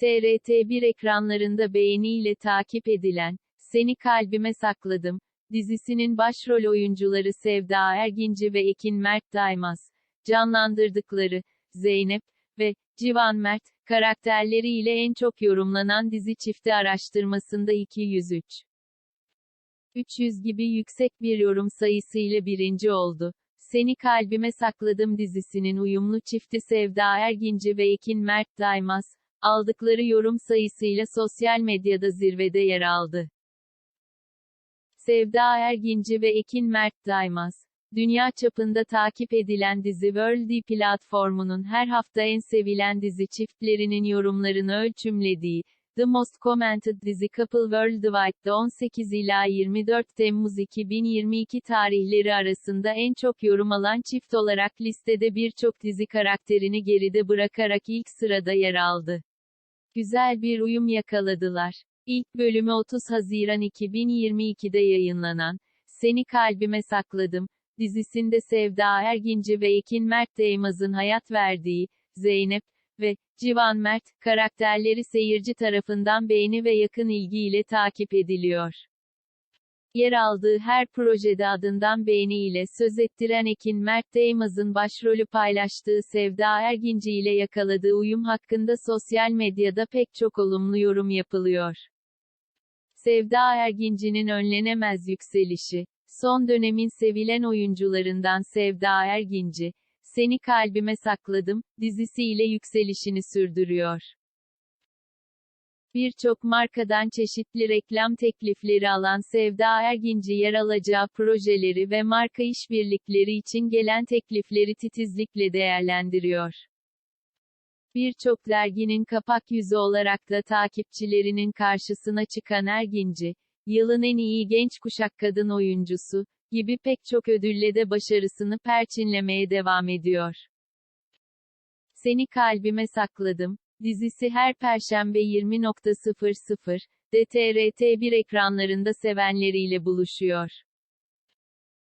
TRT1 ekranlarında beğeniyle takip edilen, Seni Kalbime Sakladım, dizisinin başrol oyuncuları Sevda Erginci ve Ekin Mert Daymaz, canlandırdıkları, Zeynep ve Civan Mert, karakterleriyle en çok yorumlanan dizi çifti araştırmasında 203. 300 gibi yüksek bir yorum sayısıyla birinci oldu. Seni Kalbime Sakladım dizisinin uyumlu çifti Sevda Erginci ve Ekin Mert Daymaz, aldıkları yorum sayısıyla sosyal medyada zirvede yer aldı. Sevda Erginci ve Ekin Mert Daymaz, dünya çapında takip edilen dizi World platformunun her hafta en sevilen dizi çiftlerinin yorumlarını ölçümlediği, The Most Commented Dizi Couple Worldwide'da 18 ila 24 Temmuz 2022 tarihleri arasında en çok yorum alan çift olarak listede birçok dizi karakterini geride bırakarak ilk sırada yer aldı. Güzel bir uyum yakaladılar. İlk bölümü 30 Haziran 2022'de yayınlanan Seni Kalbime Sakladım dizisinde Sevda Erginci ve Ekin Mert Değmaz'ın hayat verdiği Zeynep ve Civan Mert karakterleri seyirci tarafından beğeni ve yakın ilgiyle takip ediliyor. Yer aldığı her projede adından beğeniyle söz ettiren Ekin Mert Değmaz'ın başrolü paylaştığı Sevda Erginci ile yakaladığı uyum hakkında sosyal medyada pek çok olumlu yorum yapılıyor. Sevda Erginci'nin önlenemez yükselişi. Son dönemin sevilen oyuncularından Sevda Erginci, Seni Kalbime Sakladım, dizisiyle yükselişini sürdürüyor. Birçok markadan çeşitli reklam teklifleri alan Sevda Erginci yer alacağı projeleri ve marka işbirlikleri için gelen teklifleri titizlikle değerlendiriyor. Birçok derginin kapak yüzü olarak da takipçilerinin karşısına çıkan Erginci, yılın en iyi genç kuşak kadın oyuncusu, gibi pek çok ödülle de başarısını perçinlemeye devam ediyor. Seni Kalbime Sakladım, dizisi her perşembe 20.00'de TRT1 ekranlarında sevenleriyle buluşuyor.